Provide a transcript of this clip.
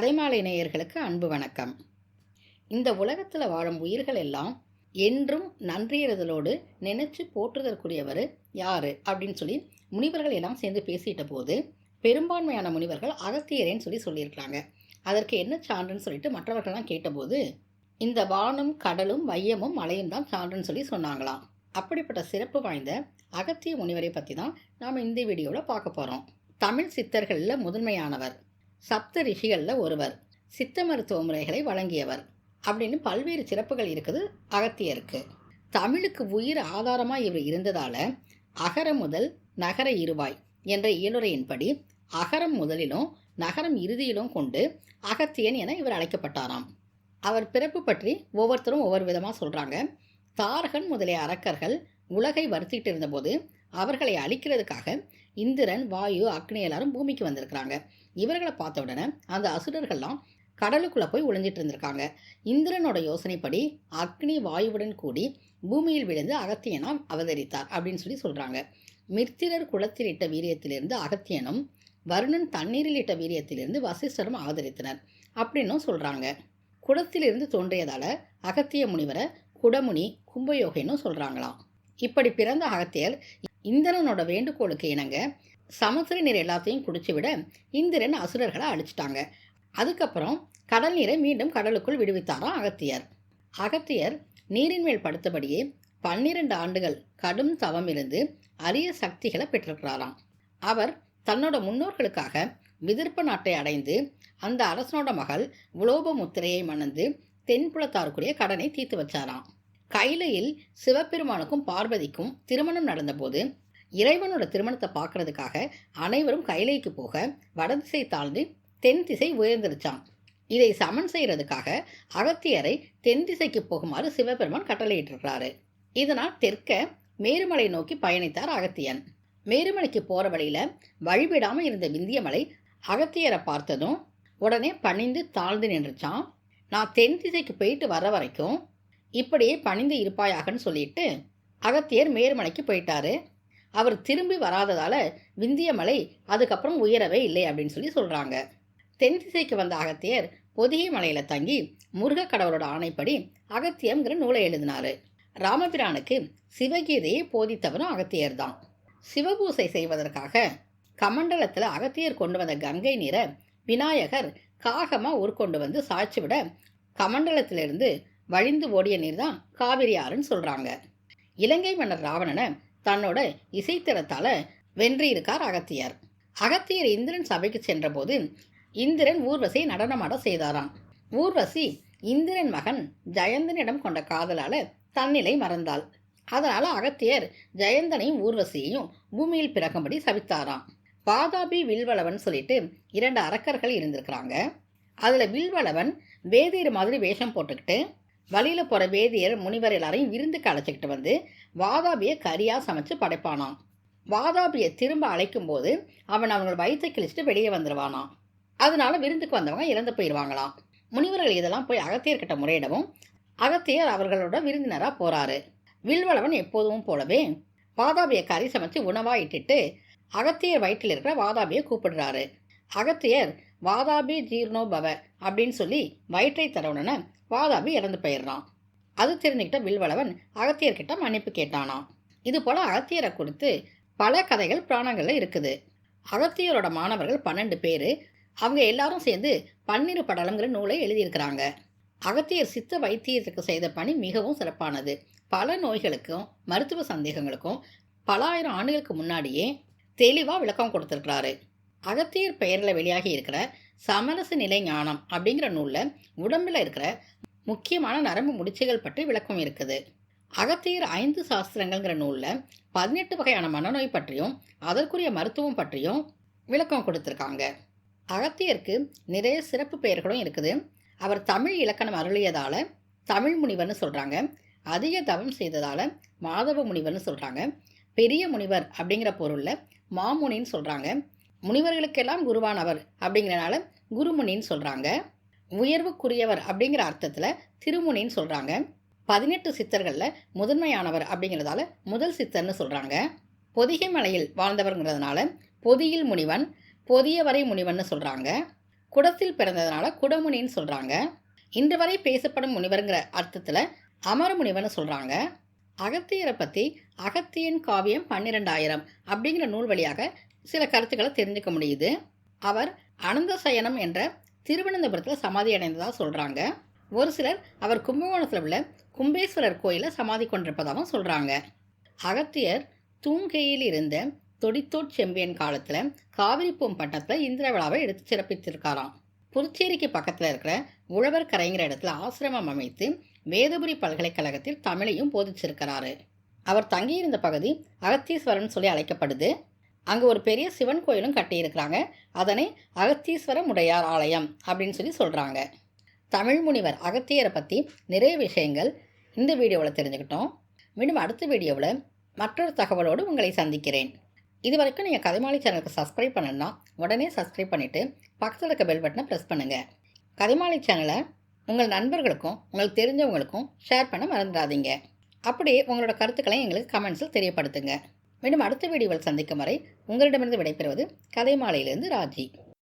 கதைமாலை நேயர்களுக்கு அன்பு வணக்கம். இந்த உலகத்தில் வாழும் உயிர்கள் எல்லாம் என்றும் நன்றியறுதலோடு நினைச்சு போற்றுதற்குரியவர் யாரு அப்படின்னு சொல்லி முனிவர்கள் எல்லாம் சேர்ந்து பேசிட்ட போது பெரும்பான்மையான முனிவர்கள் அகத்தியரேன்னு சொல்லி சொல்லியிருக்கிறாங்க. அதற்கு என்ன சான்றுன்னு சொல்லிட்டு மற்றவர்கள்லாம் கேட்டபோது இந்த வானும் கடலும் மையமும் மலையும் தான் சான்றுன்னு சொல்லி சொன்னாங்களாம். அப்படிப்பட்ட சிறப்பு வாய்ந்த அகத்திய முனிவரை பற்றி தான் நாம் இந்த வீடியோவில் பார்க்க போகிறோம் தமிழ் சித்தர்களில் முதன்மையானவர் சப்த ரிஷிகளில் ஒருவர் சித்த மருத்துவ முறைகளை வழங்கியவர் அப்படின்னு பல்வேறு சிறப்புகள் இருக்குது அகத்தியருக்கு தமிழுக்கு உயிர் ஆதாரமாக இவர் இருந்ததால் அகர முதல் நகர இருவாய் என்ற இயலுரையின்படி அகரம் முதலிலும் நகரம் இறுதியிலும் கொண்டு அகத்தியன் என இவர் அழைக்கப்பட்டாராம். அவர் பிறப்பு பற்றி ஒவ்வொருத்தரும் ஒவ்வொரு விதமாக சொல்கிறாங்க தாரகன் முதலிய அரக்கர்கள் உலகை வருத்திட்டு இருந்தபோது அவர்களை அழிக்கிறதுக்காக இந்திரன் வாயு அக்னி எல்லாரும் பூமிக்கு வந்திருக்கிறாங்க. இவர்களை பார்த்த உடனே அந்த அசுரர்கள்லாம் கடலுக்குள்ளே போய் ஒளிஞ்சிட்டு இருந்திருக்காங்க. இந்திரனோட யோசனைப்படி அக்னி வாயுவுடன் கூடி பூமியில் விழுந்து அகத்தியனாம் அவதரித்தார் அப்படின்னு சொல்லி சொல்கிறாங்க மிர்த்திரர் குளத்தில் இட்ட வீரியத்திலிருந்து அகத்தியனும் வருணன் தண்ணீரில் இட்ட வீரியத்திலிருந்து வசிஷ்டரும் அவதரித்தனர் அப்படின்னும் சொல்கிறாங்க குளத்திலிருந்து தோன்றியதால் அகத்திய முனிவரை குடமுனி கும்பயோகைன்னு சொல்கிறாங்களாம் இப்படி பிறந்த அகத்தியர் இந்திரனோட வேண்டுகோளுக்கு இணங்க சமுத்திர நீர் எல்லாத்தையும் குடிச்சு விட இந்திரன் அசுரர்களை அழிச்சிட்டாங்க. அதுக்கப்புறம் கடல் நீரை மீண்டும் கடலுக்குள் விடுவித்தாராம் அகத்தியர். அகத்தியர் நீரின் மேல் படுத்தபடியே பன்னிரண்டு ஆண்டுகள் கடும் தவம் இருந்து அரிய சக்திகளை பெற்றிருக்கிறாராம். அவர் தன்னோட முன்னோர்களுக்காக விதிர்ப்ப நாட்டை அடைந்து அந்த அரசனோட மகள் உலோப முத்திரையை மணந்து தென்புலத்தாருக்குரிய கடனை தீர்த்து வச்சாராம். கைலையில் சிவபெருமானுக்கும் பார்வதிக்கும் திருமணம் நடந்தபோது இறைவனோட திருமணத்தை பார்க்கறதுக்காக அனைவரும் கைலைக்கு போக வடதிசை தாழ்ந்து தென் திசை உயர்ந்துருச்சான் இதை சமன் செய்கிறதுக்காக அகத்தியரை தென் திசைக்கு போகுமாறு சிவபெருமான் கட்டளையிட்டிருக்கிறாரு. இதனால் தெற்க மேருமலை நோக்கி பயணித்தார் அகத்தியன். மேருமலைக்கு போகிற வழியில் வழிபடாமல் இருந்த விந்தியமலை அகத்தியரை பார்த்ததும் உடனே பணிந்து தாழ்ந்து நின்றுச்சான் நான் தென் திசைக்கு போயிட்டு வர வரைக்கும் இப்படியே பணிந்து இருப்பாயாகன்னு சொல்லிட்டு அகத்தியர் மேருமலைக்கு போயிட்டாரு. அவர் திரும்பி வராததால விந்தியமலை அதுக்கப்புறம் உயரவே இல்லை அப்படின்னு சொல்லி சொல்றாங்க. தென் திசைக்கு வந்த அகத்தியர் பொதிகை மலையில தங்கி முருக கடவுளோட ஆணைப்படி அகத்தியம்ங்கிற நூலை எழுதினாரு. ராமபிரானுக்கு சிவகீதையை போதித்தவரும் அகத்தியர் தான். சிவபூசை செய்வதற்காக கமண்டலத்தில் அகத்தியர் கொண்டு வந்த கங்கை நீரை விநாயகர் காகமாக உருக்கொண்டு வந்து சாய்ச்சி விட கமண்டலத்திலிருந்து வழிந்து ஓடிய நீர் தான் காவிரி ஆறுன்னு சொல்கிறாங்க இலங்கை மன்னர் ராவணனை தன்னோட இசைத்திறத்தால் வென்றியிருக்கார் அகத்தியர். அகத்தியர் இந்திரன் சபைக்கு சென்றபோது இந்திரன் ஊர்வசியை நடனமாட செய்தாராம். ஊர்வசி இந்திரன் மகன் ஜெயந்தனிடம் கொண்ட காதலால் தன்னிலை மறந்தாள். அதனால் அகத்தியர் ஜெயந்தனையும் ஊர்வசியையும் பூமியில் பிறக்கும்படி சபித்தாராம். பாதாபி வில்வளவன் சொல்லிட்டு இரண்டு அரக்கர்கள் இருந்திருக்கிறாங்க. அதில் வில்வளவன் வேதியர் மாதிரி வேஷம் போட்டுக்கிட்டு வழியில் போகிற வேதியர் முனிவர் எல்லாரையும் விருந்துக்கு அழைச்சிக்கிட்டு வந்து வாதாபியை கரியாக சமைச்சு படைப்பானான் வாதாபியை திரும்ப அழைக்கும் போது அவன் அவங்களோட வயிற்றை கிழிச்சிட்டு வெளியே வந்துடுவானான் அதனால விருந்துக்கு வந்தவங்க இறந்து போயிடுவாங்களாம் முனிவர்கள் இதெல்லாம் போய் அகத்தியர்கிட்ட முறையிடவும் அகத்தியர் அவர்களோட விருந்தினராக போகிறாரு வில்வளவன் எப்போதும் போலவே வாதாபியை கறி சமைச்சு உணவாக இட்டுட்டு அகத்தியர் வயிற்றில் இருக்கிற வாதாபியை கூப்பிடுறாரு. அகத்தியர் வாதாபி ஜீர்ணோபவ அப்படின்னு சொல்லி வயிற்றை தரவுடனே வாதாபி இறந்து போயிடுறான். அது தெரிஞ்சுக்கிட்ட வில்வளவன் அகத்தியர்கிட்ட மன்னிப்பு கேட்டானான் இது போல அகத்தியரை கொடுத்து பல கதைகள் பிராணங்களில் இருக்குது. அகத்தியரோட மாணவர்கள் பன்னெண்டு பேர் அவங்க எல்லாரும் சேர்ந்து பன்னிரு படலங்கிற நூலை எழுதியிருக்கிறாங்க. அகத்தியர் சித்த வைத்தியத்துக்கு செய்த பணி மிகவும் சிறப்பானது. பல நோய்களுக்கும் மருத்துவ சந்தேகங்களுக்கும் பல ஆயிரம் ஆண்டுகளுக்கு முன்னாடியே தெளிவாக விளக்கம் கொடுத்துருக்கிறாரு. அகத்தியர் பெயரில் வெளியாகி இருக்கிற சமரச நிலை ஞானம் அப்படிங்கிற நூலில் உடம்பில் இருக்கிற முக்கியமான நரம்பு முடிச்சுகள் பற்றி விளக்கம் இருக்குது. அகத்தியர் ஐந்து சாஸ்திரங்கள்ங்கிற நூலில் பதினெட்டு வகையான மனநோய் பற்றியும் அதற்குரிய மருத்துவம் பற்றியும் விளக்கம் கொடுத்துருக்காங்க. அகத்தியருக்கு நிறைய சிறப்பு பெயர்களும் இருக்குது. அவர் தமிழ் இலக்கணம் அருளியதால் தமிழ் முனிவர்னு சொல்கிறாங்க அதிக தவம் செய்ததால் மாதவ முனிவர்னு சொல்கிறாங்க பெரிய முனிவர் அப்படிங்கிற பொருளில் மாமுனின்னு சொல்கிறாங்க முனிவர்களுக்கெல்லாம் குருவானவர் அப்படிங்கிறனால குருமுனின்னு சொல்கிறாங்க உயர்வுக்குரியவர் அப்படிங்கிற அர்த்தத்தில் திருமுனின்னு சொல்கிறாங்க பதினெட்டு சித்தர்களில் முதன்மையானவர் அப்படிங்கிறதால முதல் சித்தர்னு சொல்கிறாங்க பொதிகை மலையில் வாழ்ந்தவர்ங்கிறதுனால பொதியில் முனிவன் பொதியவரை முனிவன்னு சொல்கிறாங்க குடத்தில் பிறந்ததுனால குடமுனின்னு சொல்கிறாங்க இன்று வரை பேசப்படும் முனிவருங்கிற அர்த்தத்தில் அமர முனிவன் சொல்கிறாங்க அகத்தியரை பற்றி அகத்தியன் காவியம் பன்னிரெண்டாயிரம் அப்படிங்கிற நூல் வழியாக சில கருத்துக்களை தெரிஞ்சுக்க முடியுது. அவர் அனந்த சயனம் என்ற திருவனந்தபுரத்தில் சமாதி அடைந்ததாக சொல்கிறாங்க ஒரு சிலர் அவர் கும்பகோணத்தில் உள்ள கும்பேஸ்வரர் கோயிலில் சமாதி கொண்டிருப்பதாகவும் சொல்கிறாங்க அகத்தியர் தூங்கையில் இருந்த தொடித்தோட் செம்பியன் காலத்தில் காவிரிப்பூம் பட்டணத்தில் இந்திர விழாவை எடுத்து சிறப்பித்திருக்காராம். புதுச்சேரிக்கு பக்கத்தில் இருக்கிற உழவர் கரைங்கிற இடத்துல ஆசிரமம் அமைத்து வேதபுரி பல்கலைக்கழகத்தில் தமிழையும் போதிச்சிருக்கிறாரு. அவர் தங்கியிருந்த பகுதி அகத்தீஸ்வரன் சொல்லி அழைக்கப்படுது. அங்கே ஒரு பெரிய சிவன் கோயிலும் கட்டியிருக்கிறாங்க. அதனை அகத்தீஸ்வர முடையார் ஆலயம் அப்படின்னு சொல்லி சொல்கிறாங்க தமிழ் முனிவர் அகத்தியரை பற்றி நிறைய விஷயங்கள் இந்த வீடியோவில் தெரிஞ்சுக்கிட்டோம். மீண்டும் அடுத்த வீடியோவில் மற்றொரு தகவலோடு உங்களை சந்திக்கிறேன். இது வரைக்கும் நீங்கள் கதைமாலி சேனலுக்கு சப்ஸ்கிரைப் பண்ணணும்னா உடனே சப்ஸ்கிரைப் பண்ணிவிட்டு பக்கத்தில் இருக்க பெல் பட்டனை ப்ரெஸ் பண்ணுங்கள் கதைமாலி சேனலை உங்கள் நண்பர்களுக்கும் உங்களுக்கு தெரிஞ்சவங்களுக்கும் ஷேர் பண்ண மறந்துடாதீங்க. அப்படியே உங்களோட கருத்துக்களை எங்களுக்கு கமெண்ட்ஸில் தெரியப்படுத்துங்க. மீண்டும் அடுத்த வீடியோவில் சந்திக்கும் வரை உங்களிடமிருந்து விடைபெறுவது கதைமாலையிலிருந்து ராஜி.